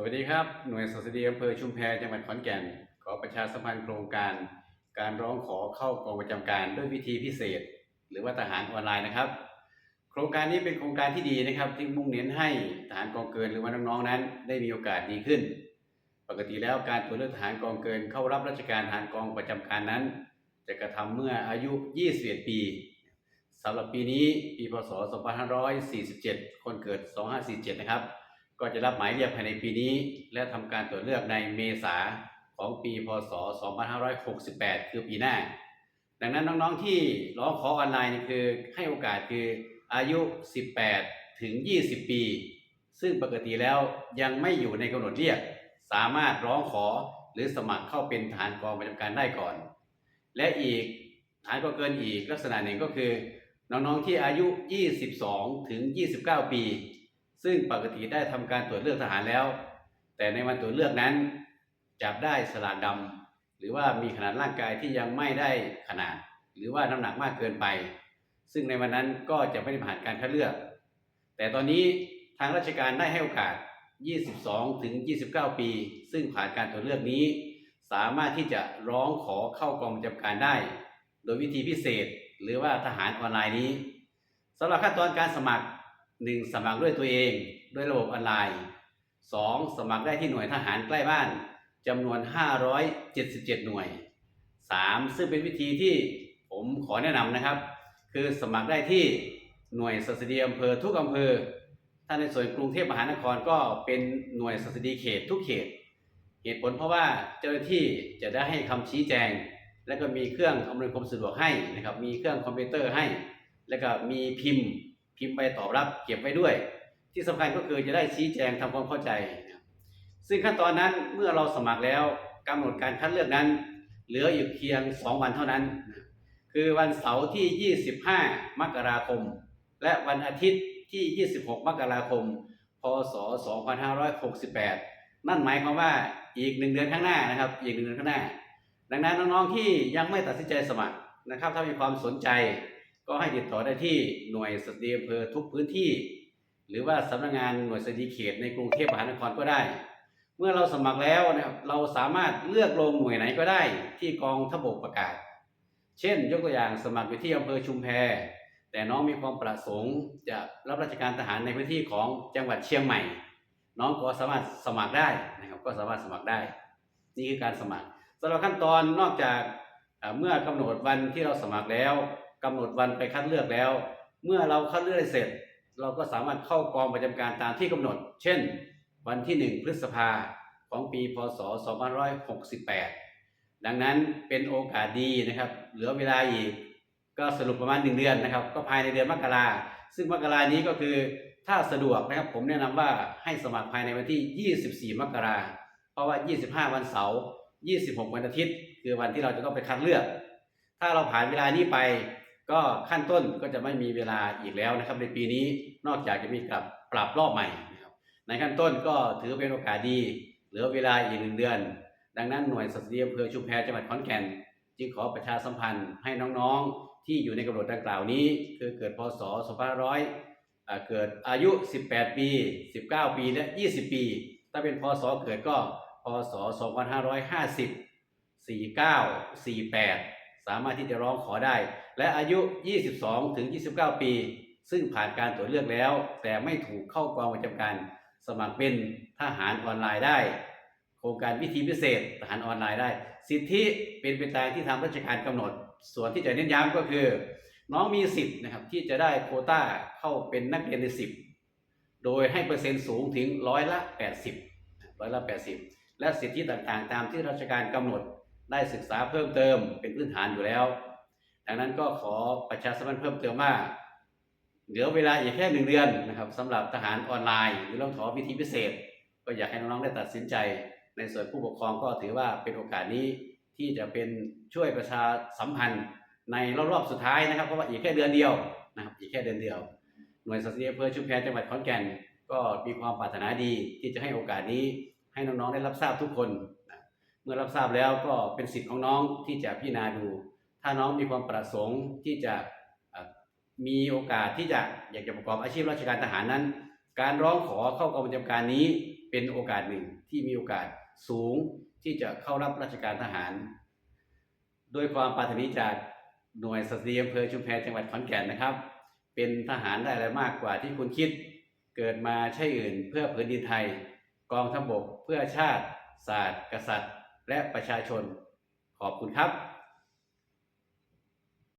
สวัสดีครับ หน่วยสสดีอำเภอชุมแพจังหวัดขอนแก่น ขอประชาสัมพันธ์โครงการ การร้องขอเข้ากองประจำการด้วยวิธีพิเศษ หรือว่าทหารออนไลน์นะครับ โครงการนี้เป็นโครงการที่ดีนะครับ ที่มุ่งเน้นให้ทหารกองเกินหรือว่าน้องๆนั้น ได้มีโอกาสดีขึ้น ปกติแล้วการตรวเลือกทหารกองเกินเข้ารับราชการทหารกองประจำการนั้น จะกระทำเมื่ออายุ 21 ปีสำหรับปีนี้ปีพศ 2547 คนเกิด 2547 นะครับ ก็จะรับหมายเรียกภายในปีนี้ และทำการตรวจเลือกในเมษาของปีพศ 2568 คือปีหน้า ดังนั้นน้องๆที่ร้องขอออนไลน์นี่คือให้โอกาสคืออายุ 18 ถึง 20 ปี ซึ่งปกติแล้วยังไม่อยู่ในกำหนดเรียก สามารถร้องขอหรือสมัครเข้าเป็นฐานกองประจำการได้ก่อน และอีกฐานก็เกินอีกลักษณะหนึ่งก็คือ น้องๆที่อายุ 22 ถึง 29 ปี ซึ่งปกติได้ทำการตรวจเลือกทหารแล้ว แต่ในวันตรวจเลือกนั้นจับได้สลากดำหรือว่ามีขนาดร่างกายที่ยังไม่ได้ขนาด หรือว่าน้ำหนักมากเกินไป ซึ่งในวันนั้นก็จะไม่ได้ผ่านการคัดเลือก แต่ตอนนี้ทางราชการได้ให้โอกาส 22 ถึง 29 ปี ซึ่งผ่านการตรวจเลือกนี้ สามารถที่จะร้องขอเข้ากองประจำการได้ โดยวิธีพิเศษ หรือว่าทหารออนไลน์นี้สำหรับขั้นตอนการสมัคร 1. สมัครด้วยตัวเองด้วยระบบออนไลน์ 2. สมัครได้ที่หน่วยทหารใกล้บ้านจำนวน 577 หน่วย 3. ซึ่งเป็นวิธีที่ผมขอแนะนำนะครับ คือสมัครได้ที่หน่วยสสดีอำเภอทุกอำเภอ ถ้าในส่วนกรุงเทพมหานครก็เป็นหน่วยสสดีเขตทุกเขต เหตุผลเพราะว่าเจ้าหน้าที่จะได้ให้คำชี้แจง และก็มีเครื่องอำนวยความสะดวกให้นะครับ มีเครื่องคอมพิวเตอร์ให้ แล้วก็มีพิมพ์ พิมพ์ใบตอบรับเก็บไว้ด้วย ที่สำคัญก็คือจะได้ชี้แจงทำความเข้าใจนะซึ่งขั้นตอนนั้นเมื่อเราสมัครแล้วกำหนดการคัดเลือกนั้น เหลืออยู่เพียง 2 วันเท่านั้นนะคือวันเสาร์ที่ 25 มกราคม และวันอาทิตย์ที่ 26 มกราคม พศ 2568 นั่นหมายความว่าอีกหนึ่งเดือนข้างหน้านะครับ อีกหนึ่งเดือนข้างหน้า ดังนั้นน้องๆที่ยังไม่ตัดสินใจสมัครนะครับ ถ้ามีความสนใจ ก็ให้ติดต่อได้ที่หน่วยสตรีอำเภอทุกพื้นที่ หรือว่าสำนักงานหน่วยสตรีเขตในกรุงเทพมหานครก็ได้ เมื่อเราสมัครแล้วนะครับเราสามารถเลือกลงหน่วยไหนก็ได้ที่กองทบกประกาศ เช่น ยกตัวอย่างสมัครอยู่ที่อำเภอชุมแพ แต่น้องมีความประสงค์จะรับราชการทหารในพื้นที่ของจังหวัดเชียงใหม่ น้องก็สามารถสมัครได้นะครับก็สามารถสมัครได้ นี่คือการสมัครสำหรับขั้นตอนนอกจากเอ่อเมื่อกำหนดวันที่เราสมัครแล้ว กำหนดวันไปคัดเลือกแล้ว เมื่อเราคัดเลือกเสร็จ เราก็สามารถเข้ากองประจำการตามที่กำหนด เช่น วันที่ 1 พฤษภาของปีพศ 2568 ดังนั้นเป็นโอกาสดีนะครับ เหลือเวลาอีก ก็สรุปประมาณ 1 เดือนนะครับ ก็ภายในเดือนมกราซึ่งมกรานี้ก็คือถ้าสะดวกนะครับ ผมแนะนำว่าให้สมัครภายในวันที่ 24 มกราเพราะว่า 25 วันเสาร์ 26 วันอาทิตย์ คือวันที่เราจะต้องไปคัดเลือก ถ้าเราผ่านเวลานี้ไป ก็ขั้นต้นก็จะไม่มีเวลาอีกแล้วนะครับ ในปีนี้นอกจากจะมีกับปรับรอบใหม่นะครับ ในขั้นต้นก็ถือเป็นโอกาสดี เหลือเวลาอีกหนึ่งเดือน ดังนั้นหน่วยสัตว์เลี้ยงอำเภอชุมแพจังหวัดขอนแก่น จึงขอประชาสัมพันธ์ให้น้องๆ ที่อยู่ในกำหนดดังกล่าวนี้ คือเกิดพศ 2500อ่าเกิดอายุ 18 ปี 19 ปีและ 20 ปี ถ้าเป็นพศเกิดก็พศ 2550 49 48 สามารถที่จะร้องขอได้ และอายุ 22 ถึง 29 ปี ซึ่งผ่านการตรวจเลือกแล้ว แต่ไม่ถูกเข้ากองประจำการ สมัครเป็นทหารออนไลน์ได้ โครงการวิธีพิเศษทหารออนไลน์ได้ สิทธิเป็นไปตามที่ทางราชการกำหนด ส่วนที่จะเน้นย้ำก็คือ น้องมีสิทธิ์นะครับที่จะได้โควต้าเข้าเป็นนักเรียนในสิบโดยให้เปอร์เซ็นต์สูงถึงร้อยละ 80ร้อยละ 80 และสิทธิต่างๆ ตามที่ราชการกำหนด ได้ศึกษาเพิ่มเติมเป็นพื้นฐานอยู่แล้ว ดังนั้นก็ขอประชาสัมพันธ์เพิ่มเติมว่าเหลือเวลาอีกแค่หนึ่งเดือนนะครับสำหรับทหารออนไลน์หรือร้องขอวิธีพิเศษ ก็อยากให้น้องๆได้ตัดสินใจ ในส่วนผู้ปกครองก็ถือว่าเป็นโอกาสนี้ที่จะเป็นช่วยประชาสัมพันธ์ในรอบๆสุดท้ายนะครับเพราะว่าอีกแค่เดือนเดียวนะครับอีกแค่เดือนเดียวหน่วยสัตว์เลี้ยงอำเภอชุมแพจังหวัดขอนแก่น ก็มีความปรารถนาดีที่จะให้โอกาสนี้ให้น้องๆได้รับทราบทุกคน มื่อรับทราบแล้วก็เป็นสิทธิ์ของน้องที่จะพิจารณาดู ถ้าน้องมีความประสงค์ที่จะมีโอกาสที่จะอยากจะประกอบอาชีพราชการทหารนั้น การร้องขอเข้ากองประจำการนี้เป็นโอกาสหนึ่งที่มีโอกาสสูงที่จะเข้ารับราชการทหารโดยความปรารถนาจากหน่วยสตรีอำเภอชุมแพจังหวัดขอนแก่นนะครับ เป็นทหารได้อะไรมากกว่าที่คุณคิด เกิดมาใช่อื่นเพื่อผืนดินไทย กองทัพบกเพื่อชาติ ศาสตร์ กษัตริย์ และประชาชนขอบคุณครับ